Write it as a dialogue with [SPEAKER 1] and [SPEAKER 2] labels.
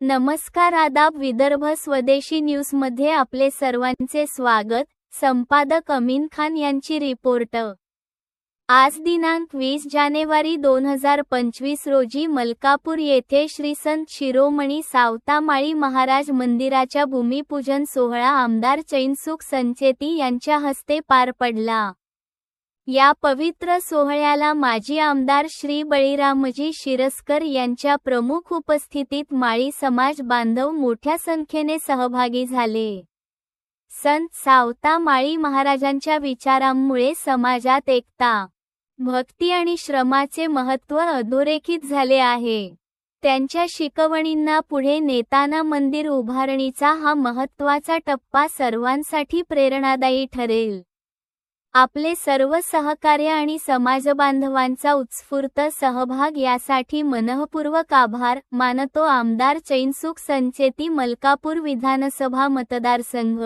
[SPEAKER 1] नमस्कार आदाब विदर्भ स्वदेशी न्यूजमध्ये आपले सर्वांचे स्वागत. संपादक अमीन खान यांची रिपोर्ट. आज दिनांक वीस जानेवारी दोन हजार पंचवीस रोजी मलकापूर येथे श्री संत शिरोमणी सावतामाळी महाराज मंदिराच्या भूमिपूजन सोहळा आमदार चैनसुख संचेती यांच्या हस्ते पार पडला. या पवित्र सोहळ्याला माजी आमदार श्री बळीरामजी शिरस्कर यांच्या प्रमुख उपस्थितीत माळी समाज बांधव मोठ्या संख्येने सहभागी झाले. संत सावता माळी महाराजांच्या विचारांमुळे समाजात एकता भक्ती आणि श्रमाचे महत्त्व अधोरेखित झाले आहे. त्यांच्या शिकवणींना पुढे नेताना मंदिर उभारणीचा हा महत्त्वाचा टप्पा सर्वांसाठी प्रेरणादायी ठरेल. आपले सर्व सहकार्य आणि समाजबांधवांचा उत्स्फूर्त सहभाग यासाठी मनःपूर्वक आभार मानतो आमदार चैनसुख संचेती मलकापूर विधानसभा मतदारसंघ.